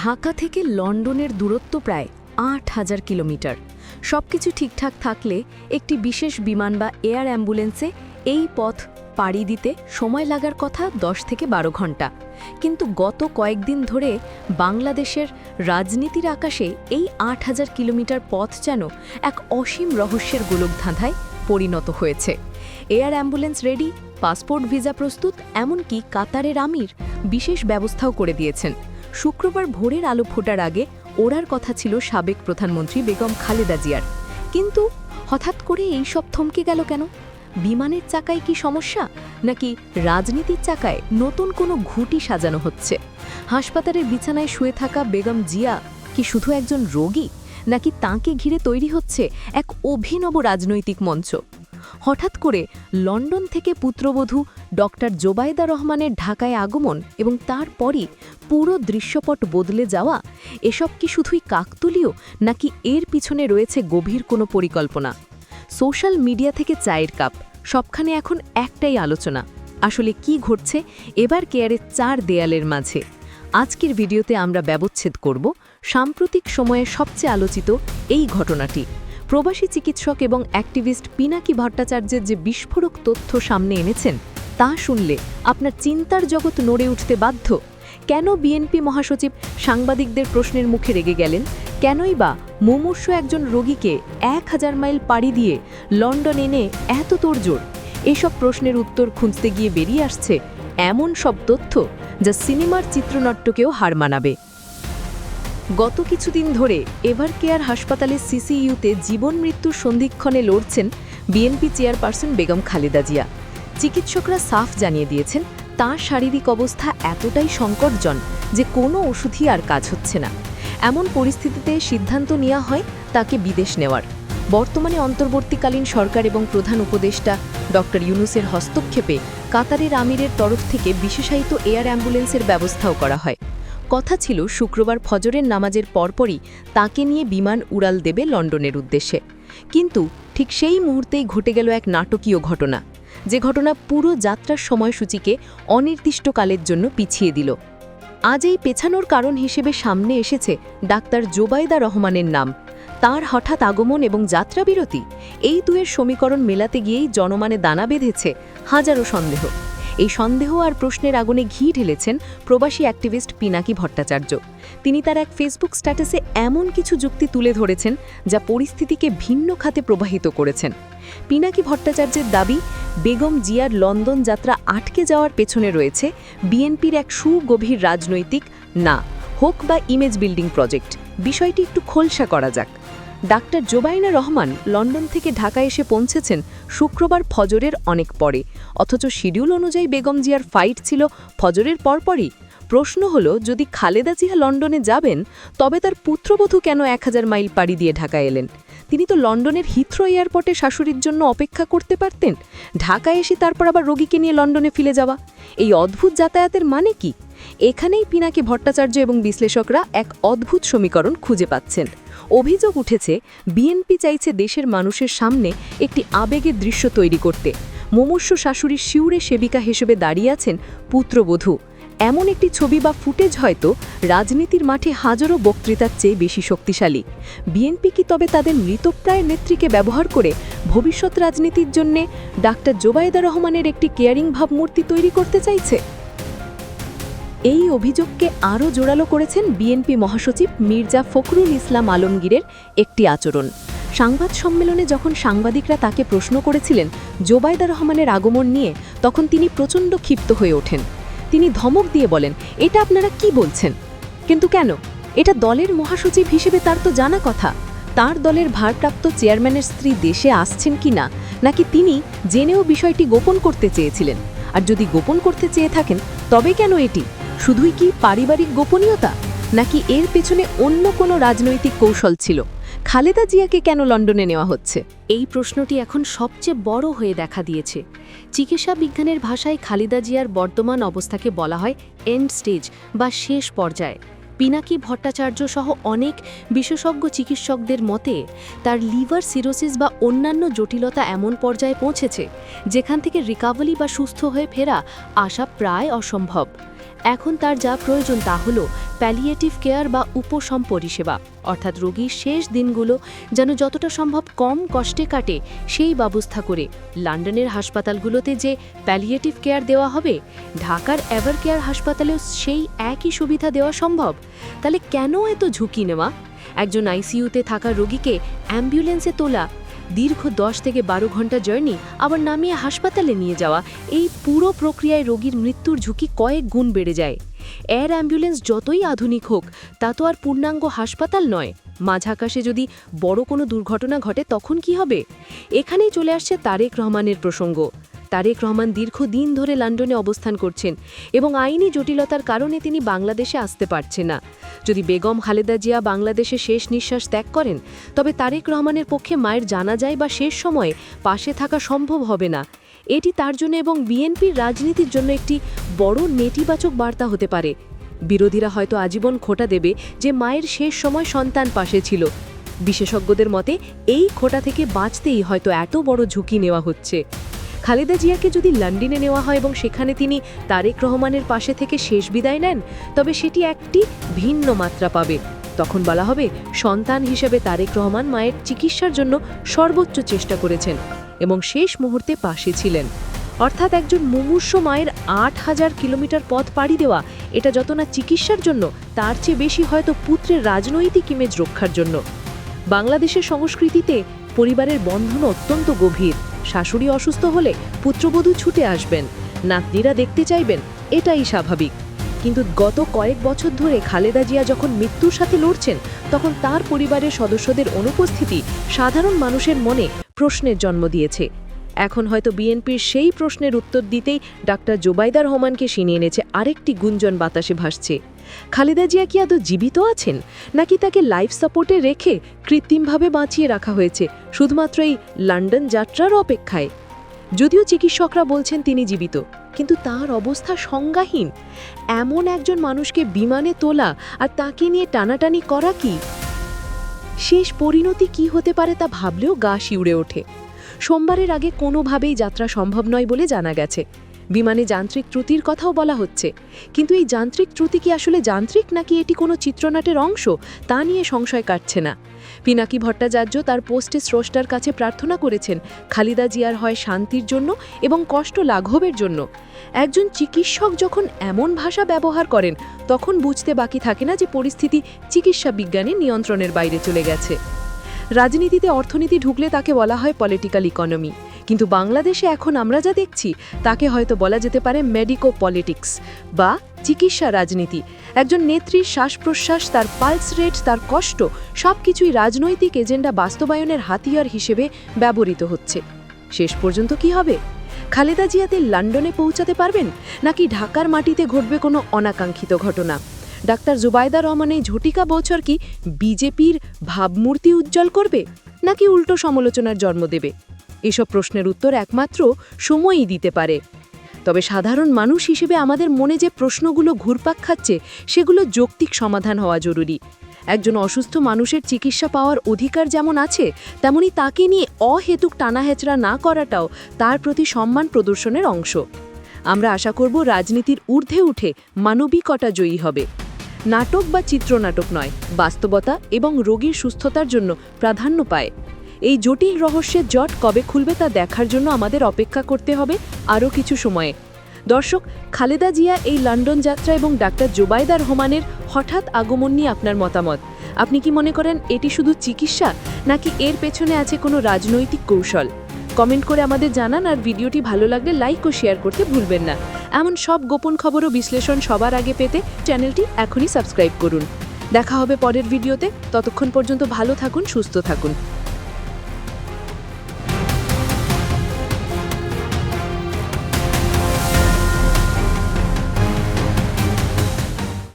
ঢাকা থেকে লন্ডনের দূরত্ব প্রায় আট হাজার কিলোমিটার। সবকিছু ঠিকঠাক থাকলে একটি বিশেষ বিমান বা এয়ার অ্যাম্বুলেন্সে এই পথ পাড়ি দিতে সময় লাগার কথা দশ থেকে বারো ঘণ্টা। কিন্তু গত কয়েকদিন ধরে বাংলাদেশের রাজনীতির আকাশে এই আট হাজার কিলোমিটার পথ যেন এক অসীম রহস্যের গোলকধাঁধায় পরিণত হয়েছে। Air ambulance ready, passport visa প্রস্তুত, এমনকি কাতারের আমির বিশেষ ব্যবস্থাও করে দিয়েছেন। শুক্রবার ভোরের আলো ফোটার আগে ওড়ার কথা ছিল সাবেক প্রধানমন্ত্রী বেগম খালেদা জিয়ার। কিন্তু হঠাৎ করে এই সব থমকে গেল কেন? বিমানের চাকায় কি সমস্যা? নাকি রাজনীতির চাকায় নতুন কোনো ঘুটি সাজানো হচ্ছে? হাসপাতালের বিছানায় শুয়ে থাকা বেগম জিয়া কি শুধু একজন রোগী? নাকি তাকে ঘিরে তৈরি হচ্ছে এক অভিনব রাজনৈতিক মঞ্চ? হঠাৎ করে লন্ডন থেকে পুত্রবধূ ডক্টর জোবায়দা রহমানের ঢাকায় আগমন এবং তারপরই পুরো দৃশ্যপট বদলে যাওয়া, এসব কি শুধুই কাকতুলীয় নাকি এর পিছনে রয়েছে গভীর কোনো পরিকল্পনা? সোশ্যাল মিডিয়া থেকে চায়ের কাপ, সবখানে এখন একটাই আলোচনা, আসলে কি ঘটছে এবার কেয়ারের চার দেয়ালের মাঝে। আজকের ভিডিওতে আমরা ব্যবচ্ছেদ করব সাম্প্রতিক সময়ে সবচেয়ে আলোচিত এই ঘটনাটি। প্রবাসী চিকিৎসক এবং অ্যাক্টিভিস্ট পিনাকি ভট্টাচার্যের যে বিস্ফোরক তথ্য সামনে এনেছেন, তা শুনলে আপনার চিন্তার জগৎ নড়ে উঠতে বাধ্য। কেন বিএনপি মহাসচিব সাংবাদিকদের প্রশ্নের মুখে রেগে গেলেন? কেনই বা মুমূর্ষ একজন রোগীকে এক হাজার মাইল পাড়ি দিয়ে লন্ডন এনে এত তোড়জোড়? এসব প্রশ্নের উত্তর খুঁজতে গিয়ে বেরিয়ে আসছে এমন সব তথ্য যা সিনেমার চিত্রনাট্যকেও হার মানাবে। গত কিছুদিন ধরে এভার কেয়ার হাসপাতালে সিসিইউতে জীবন মৃত্যুর সন্ধিক্ষণে লড়ছেন বিএনপি চেয়ারপারসন বেগম খালেদা জিয়া। চিকিৎসকরা সাফ জানিয়ে দিয়েছেন, তাঁর শারীরিক অবস্থা এতটাই সংকটজন যে কোনো ওষুধই আর কাজ হচ্ছে না। এমন পরিস্থিতিতে সিদ্ধান্ত নেওয়া হয় তাকে বিদেশ নেওয়ার। বর্তমানে অন্তর্বর্তীকালীন সরকার এবং প্রধান উপদেষ্টা ডক্টর ইউনুসের হস্তক্ষেপে কাতারের আমিরের তরফ থেকে বিশেষায়িত এয়ার অ্যাম্বুলেন্সের ব্যবস্থাও করা হয়। কথা ছিল শুক্রবার ফজরের নামাজের পরপরই তাকে নিয়ে বিমান উড়াল দেবে লন্ডনের উদ্দেশ্যে। কিন্তু ঠিক সেই মুহূর্তেই ঘটে গেল এক নাটকীয় ঘটনা, যে ঘটনা পুরো যাত্রার সময়সূচিকে অনির্দিষ্টকালের জন্য পিছিয়ে দিল। আজ এই পেছানোর কারণ হিসেবে সামনে এসেছে ডাক্তার জোবায়দা রহমানের নাম। তার হঠাৎ আগমন এবং যাত্রাবিরতি এই দুয়ের সমীকরণ মেলাতে গিয়েই জনমানে দানা বেঁধেছে হাজারো সন্দেহ। এই সন্দেহ আর প্রশ্নের আগুনে ঘি ঢেলেছেন প্রবাসী অ্যাক্টিভিস্ট পিনাকি ভট্টাচার্য। তিনি তার এক ফেসবুক স্ট্যাটাসে এমন কিছু যুক্তি তুলে ধরেছেন যা পরিস্থিতিকে ভিন্ন খাতে প্রবাহিত করেছেন। পিনাকি ভট্টাচার্যের দাবি, বেগম জিয়ার লন্ডন যাত্রা আটকে যাওয়ার পেছনে রয়েছে বিএনপির এক সুগভীর রাজনৈতিক, না, হোক বা ইমেজ বিল্ডিং প্রজেক্ট বিষয়টি একটু খোলসা করা যাক। ডাক্তার জোবাইনা রহমান লন্ডন থেকে ঢাকা এসে পৌঁছেছেন শুক্রবার ফজরের অনেক পরে। অথচ শিডিউল অনুযায়ী বেগম জিয়ার ফাইট ছিল ফজরের পরপরই। প্রশ্ন হল, যদি খালেদা জিয়া লন্ডনে যাবেন, তবে তার পুত্রবধূ কেন এক হাজার মাইল পাড়ি দিয়ে ঢাকা এলেন? তিনি তো লন্ডনের হিথ্রো এয়ারপোর্টে শাশুড়ির জন্য অপেক্ষা করতে পারতেন। ঢাকা এসে তারপর আবার রোগীকে নিয়ে লন্ডনে ফিরে যাওয়া। এই অদ্ভুত যাতায়াতের মানে কি? এখানেই পিনাকি ভট্টাচার্য এবং বিশ্লেষকরা এক অদ্ভুত সমীকরণ খুঁজে পাচ্ছেন। অভিযোগ উঠেছে, বিএনপি চাইছে দেশের মানুষের সামনে একটি আবেগের দৃশ্য তৈরি করতে। মুমূর্ষ শাশুড়ির শিউরে সেবিকা হিসেবে দাঁড়িয়ে আছেন পুত্রবধূ। এমন একটি ছবি বা ফুটেজ হয়তো রাজনীতির মাঠে হাজারো বক্তৃতার চেয়ে বেশি শক্তিশালী। বিএনপি কি তবে তাদের মৃতপ্রায় নেত্রীকে ব্যবহার করে ভবিষ্যৎ রাজনীতির জন্যে ডাক্তার জোবায়দা রহমানের একটি কেয়ারিং ভাবমূর্তি তৈরি করতে চাইছে? এই অভিযোগকে আরও জোরালো করেছেন বিএনপি মহাসচিব মির্জা ফখরুল ইসলাম আলমগীরের একটি আচরণ। সংবাদ সম্মেলনে যখন সাংবাদিকরা তাকে প্রশ্ন করেছিলেন জোবায়দা রহমানের আগমন নিয়ে, তখন তিনি প্রচণ্ড ক্ষিপ্ত হয়ে ওঠেন। তিনি ধমক দিয়ে বলেন, এটা আপনারা কি বলছেন? কিন্তু কেন? এটা দলের মহাসচিব হিসেবে তার তো জানা কথা। তার দলের ভারপ্রাপ্ত চেয়ারম্যানের স্ত্রী দেশে আসছেন কি না, নাকি তিনি জেনেও বিষয়টি গোপন করতে চেয়েছিলেন? আর যদি গোপন করতে চেয়ে থাকেন, তবে কেন এটি? শুধুই কি পারিবারিক গোপনীয়তা? নাকি এর পেছনে অন্য কোনো রাজনৈতিক কৌশল ছিল? খালেদা জিয়াকে কেন লন্ডনে নেওয়া হচ্ছে? এই প্রশ্নটি এখন সবচেয়ে বড় হয়ে দেখা দিয়েছে। চিকিৎসা বিজ্ঞানের ভাষায় খালেদা জিয়ার বর্তমান অবস্থাকে বলা হয় এন্ড স্টেজ বা শেষ পর্যায়ে। পিনাকি ভট্টাচার্য সহ অনেক বিশেষজ্ঞ চিকিৎসকদের মতে, তার লিভার সিরোসিস বা অন্যান্য জটিলতা এমন পর্যায়ে পৌঁছেছে, যেখান থেকে রিকাভারি বা সুস্থ হয়ে ফেরা আশা প্রায় অসম্ভব। এখন তার যা প্রয়োজন তা হল প্যালিয়েটিভ কেয়ার বা উপশম পরিষেবা। অর্থাৎ রোগীর শেষ দিনগুলো যেন যতটা সম্ভব কম কষ্টে কাটে, সেই ব্যবস্থা করে লন্ডনের হাসপাতালগুলোতে যে প্যালিয়েটিভ কেয়ার দেওয়া হবে, ঢাকার এভার কেয়ার হাসপাতালেও সেই একই সুবিধা দেওয়া সম্ভব। তাহলে কেন এত ঝুঁকি নেওয়া? একজন আইসিইউতে থাকা রোগীকে অ্যাম্বুলেন্সে তোলা দীর্ঘ দশ থেকে বারো ঘণ্টা জার্নি আবার নামিয়ে হাসপাতালে নিয়ে যাওয়া। এই পুরো প্রক্রিয়ায় রোগীর মৃত্যুর ঝুঁকি কয়েক গুণ বেড়ে যায়। এয়ার অ্যাম্বুলেন্স যতই আধুনিক হোক, তা তো আর পূর্ণাঙ্গ হাসপাতাল নয়। মাঝাকাশে যদি বড় কোনো দুর্ঘটনা ঘটে, তখন কি হবে? এখানেই চলে আসছে তারেক রহমানের প্রসঙ্গ। তারেক রহমান দীর্ঘদিন ধরে লন্ডনে অবস্থান করছেন এবং আইনি জটিলতার কারণে তিনি বাংলাদেশে আসতে পারছেন না। যদি বেগম খালেদা জিয়া বাংলাদেশে শেষ নিঃশ্বাস ত্যাগ করেন, তবে তারেক রহমানের পক্ষে মায়ের জানা যায় বা শেষ সময়ে পাশে থাকা সম্ভব হবে না। এটি তার জন্য এবং বিএনপির রাজনীতির জন্য একটি বড় নেতিবাচক বার্তা হতে পারে। বিরোধীরা হয়তো আজীবন খোটা দেবে যে মায়ের শেষ সময় সন্তান পাশে ছিল। বিশেষজ্ঞদের মতে, এই খোটা থেকে বাঁচতেই হয়তো এত বড় ঝুঁকি নেওয়া হচ্ছে। খালেদা জিয়াকে যদি লন্ডনে নেওয়া হয় এবং সেখানে তিনি তারেক রহমানের পাশে থেকে শেষ বিদায় নেন, তবে সেটি একটি ভিন্ন মাত্রা পাবে। তখন বলা হবে, সন্তান হিসেবে তারেক রহমান মায়ের চিকিৎসার জন্য সর্বোচ্চ চেষ্টা করেছেন এবং শেষ মুহূর্তে পাশে ছিলেন। অর্থাৎ একজন মুমূর্ষ মায়ের আট হাজার কিলোমিটার পথ পাড়ি দেওয়া, এটা যত না চিকিৎসার জন্য, তার চেয়ে বেশি হয়তো পুত্রের রাজনৈতিক ইমেজ রক্ষার জন্য। বাংলাদেশের সংস্কৃতিতে পরিবারের বন্ধন অত্যন্ত গভীর। শাশুড়ি অসুস্থ হলে পুত্রবধূ ছুটে আসবেন। নাতনিরা দেখতে চাইবেন, এটাই স্বাভাবিক। কিন্তু গত কয়েক বছর ধরে খালেদা জিয়া যখন মৃত্যুর সাথে লড়ছেন, তখন তার পরিবারের সদস্যদের অনুপস্থিতি সাধারণ মানুষের মনে প্রশ্নের জন্ম দিয়েছে। এখন হয়তো বিএনপির সেই প্রশ্নের উত্তর দিতেই ডাক্তার জোবাইদা রহমানকে সিনিয়ে এনেছে আরেকটি গুঞ্জন বাতাসে ভাসছে। খালেদা জিয়া কি আদৌ জীবিত আছেন? নাকি তাকে লাইফ সাপোর্টে রেখে কৃত্রিমভাবে বাঁচিয়ে রাখা হয়েছে, শুধুমাত্র এই লন্ডন যাত্রার অপেক্ষায়? যদিও চিকিৎসকরা বলছেন তিনি জীবিত, কিন্তু তার অবস্থা সংজ্ঞাহীন। এমন একজন মানুষকে বিমানে তোলা আর তাকে নিয়ে টানাটানি করা কি? শেষ পরিণতি কি হতে পারে তা ভাবলেও গা শিউড়ে ওঠে। সোমবারের আগে কোনোভাবেই যাত্রা সম্ভব নয় বলে জানা গেছে। বিমানে যান্ত্রিক ত্রুটির কথাও বলা হচ্ছে। কিন্তু এই যান্ত্রিক ত্রুটি কি আসলে যান্ত্রিক নাকি এটি কোনো চিত্রনাটের অংশ? তা নিয়ে সংশয় কাটছে না। পিনাকি ভট্টাচার্য তার পোস্টে স্রষ্টার কাছে প্রার্থনা করেছেন খালিদা জিয়ার হয় শান্তির জন্য এবং কষ্ট লাঘবের জন্য। একজন চিকিৎসক যখন এমন ভাষা ব্যবহার করেন, তখন বুঝতে বাকি থাকে না যে পরিস্থিতি চিকিৎসা বিজ্ঞানের নিয়ন্ত্রণের বাইরে চলে গেছে। রাজনীতিতে অর্থনীতি ঢুকলে তাকে বলা হয় পলিটিক্যাল ইকোনমি কিন্তু বাংলাদেশে এখন আমরা যা দেখছি, তাকে হয়তো বলা যেতে পারে মেডিকো পলিটিক্স বা চিকিৎসা রাজনীতি। একজন নেত্রীর শ্বাস প্রশ্বাস তার পালস রেট তার কষ্ট সব কিছুই রাজনৈতিক এজেন্ডা বাস্তবায়নের হাতিয়ার হিসেবে ব্যবহৃত হচ্ছে। শেষ পর্যন্ত কি হবে? খালেদা জিয়াতে লন্ডনে পৌঁছাতে পারবেন? নাকি ঢাকার মাটিতে ঘটবে কোনো অনাকাঙ্ক্ষিত ঘটনা? ডাক্তার জুবাইদা রহমান এই ঝটিকা বছর কি বিজেপির ভাবমূর্তি উজ্জ্বল করবে? নাকি উল্টো সমালোচনার জন্ম দেবে? এসব প্রশ্নের উত্তর একমাত্র সময়ই দিতে পারে। তবে সাধারণ মানুষ হিসেবে আমাদের মনে যে প্রশ্নগুলো ঘুরপাক খাচ্ছে, সেগুলো যৌক্তিক সমাধান হওয়া জরুরি। একজন অসুস্থ মানুষের চিকিৎসা পাওয়ার অধিকার যেমন আছে, তেমনি তাকে নিয়ে অহেতুক টানাহেচড়া না করাটাও তার প্রতি সম্মান প্রদর্শনের অংশ। আমরা আশা করব রাজনীতির ঊর্ধ্বে উঠে মানবিকতা জয়ী হবে। নাটক বা চিত্রনাটক নয়, বাস্তবতা এবং রোগীর সুস্থতার জন্য প্রাধান্য পায়। এই জটিল রহস্যের জট কবে খুলবে তা দেখার জন্য আমাদের অপেক্ষা করতে হবে আরও কিছু সময়ে। দর্শক, খালেদা জিয়া এই লন্ডন যাত্রা এবং ডাক্তার জোবাইদা রহমানের হঠাৎ আগমন নিয়ে আপনার মতামত। আপনি কি মনে করেন এটি শুধু চিকিৎসা, নাকি এর পেছনে আছে কোনো রাজনৈতিক কৌশল? কমেন্ট করে আমাদের জানান আর ভিডিওটি ভালো লাগলে লাইক ও শেয়ার করতে ভুলবেন না। এমন সব গোপন খবর ও বিশ্লেষণ সবার আগে পেতে চ্যানেলটি এখনই সাবস্ক্রাইব করুন। দেখা হবে পরের ভিডিওতে। ততক্ষণ পর্যন্ত ভালো থাকুন, সুস্থ থাকুন।